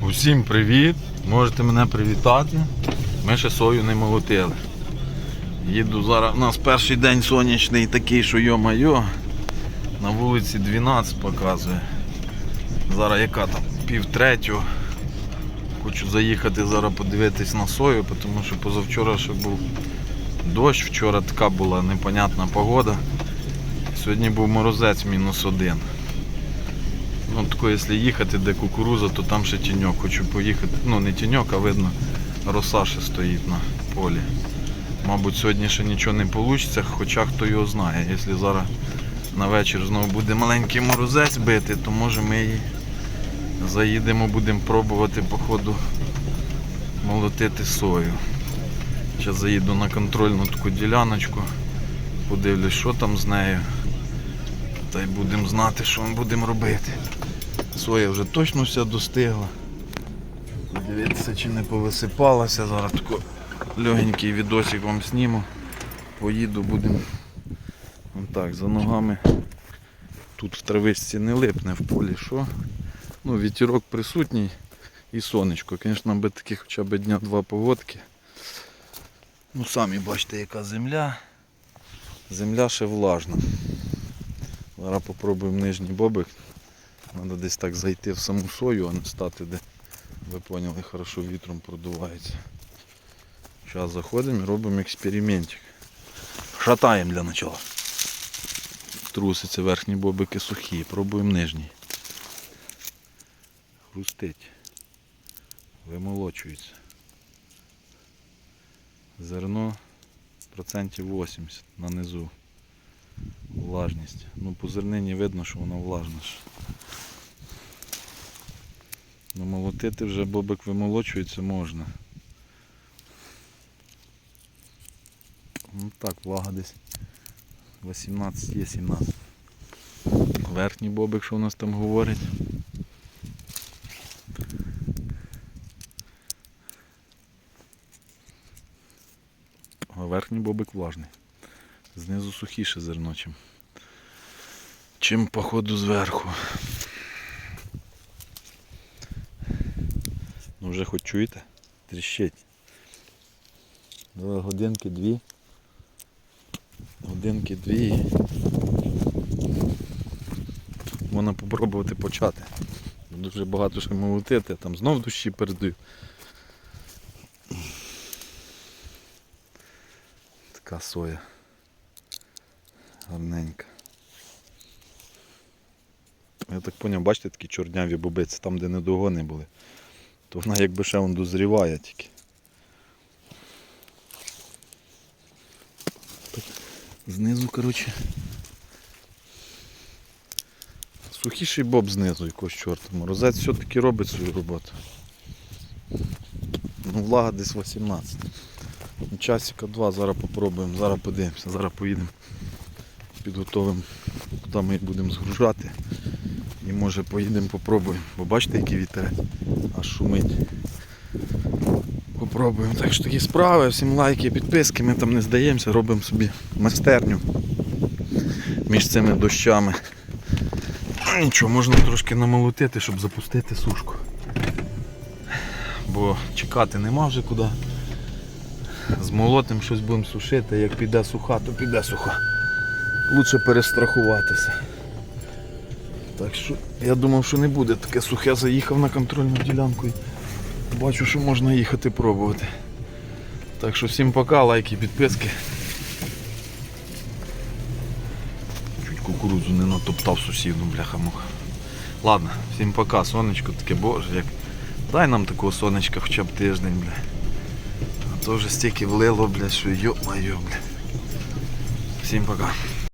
Усім привіт! Можете мене привітати. Ми ще сою не молотили. Їду зараз. У нас перший день сонячний такий, що йо-майо. На вулиці 12 показує. Зараз яка там? Пів третього. Хочу заїхати зараз подивитись на сою, тому що позавчора ще був дощ, вчора така була непонятна погода. Сьогодні був морозець мінус один. Ну, тако, якщо їхати, де кукуруза, то там ще тіньок. Хочу поїхати. Ну не тіньок, а видно, роса ще стоїть на полі. Мабуть, сьогодні ще нічого не вийде, хоча хто його знає. Якщо зараз на вечір знову буде маленький морозець бити, то може ми і заїдемо, будемо пробувати по ходу молотити сою. Зараз заїду на контрольну таку діляночку, подивлюсь, що там з нею. Та й будемо знати, що ми будемо робити. Соя вже точно вся достигла. Дивіться, чи не повисипалася. Зараз тако легенький відосик вам зніму. Поїду, будемо. Так, за ногами. Тут в травичці не липне в полі, що? Ну, вітерок присутній і сонечко. Звісно, би таки хоча б дня два погодки. Ну самі бачите, яка земля. Земля ще влажна. Зараз попробуємо нижній бобик. Треба десь так зайти в саму сою, а не стати, де ви поняли, хорошо вітром продувається. Зараз заходимо і робимо експериментик. Шатаємо для начала. Труситься верхні бобики сухі, пробуємо нижній. Хрустить. Вимолочується. Зерно процентів 80 на низу влажність. Ну по зернині видно, що воно влажне. Ну молотити вже бобик вимолочується можна. Ну так, влага десь 18 є 17. Верхній бобик, що у нас там говорить. А верхній бобик влажний. Знизу сухіше зерно, чим, чим походу зверху. Ну вже хоч чуєте? Тріщить. Давай годинки дві. Годинки дві. Можна попробувати почати. Дуже багато що молотити, там знов дощі передають. Така соя. Гарненька. Я так поняв, бачите, такі чорняві бобиці, там де недогони були. То вона якби ще вон дозріває тільки. Знизу, коротше. Сухіший боб знизу якось чорта. Морозець все-таки робить свою роботу. Ну, влага десь 18. Ну, Часика два, зараз попробуємо, зараз подивимося, зараз поїдемо, підготовимо, куди ми їх будемо згружати. І може поїдемо попробуємо. Бо бачите, який вітерець аж шумить. Попробуємо. Так що такі справи, всім лайки, підписки, ми там не здаємося, робимо собі майстерню між цими дощами. Ну, Нічого, можна трошки намолотити, щоб запустити сушку. Бо чекати нема вже куди. З молотим щось будемо сушити, як піде суха, то піде суха. Лучше перестрахуватися. Так що я думав, що не буде таке сухе. Заїхав на контрольну ділянку і бачу, що можна їхати пробувати. Так що всім пока, лайки, підписки. Чуть кукурудзу не натоптав сусіду, бляха-муха. Ладно, всім пока, сонечко таке, боже, як. Дай нам такого сонечка хоча б тиждень, бля. А то вже стільки влило, бля, що йо-моє, бля. Всім пока.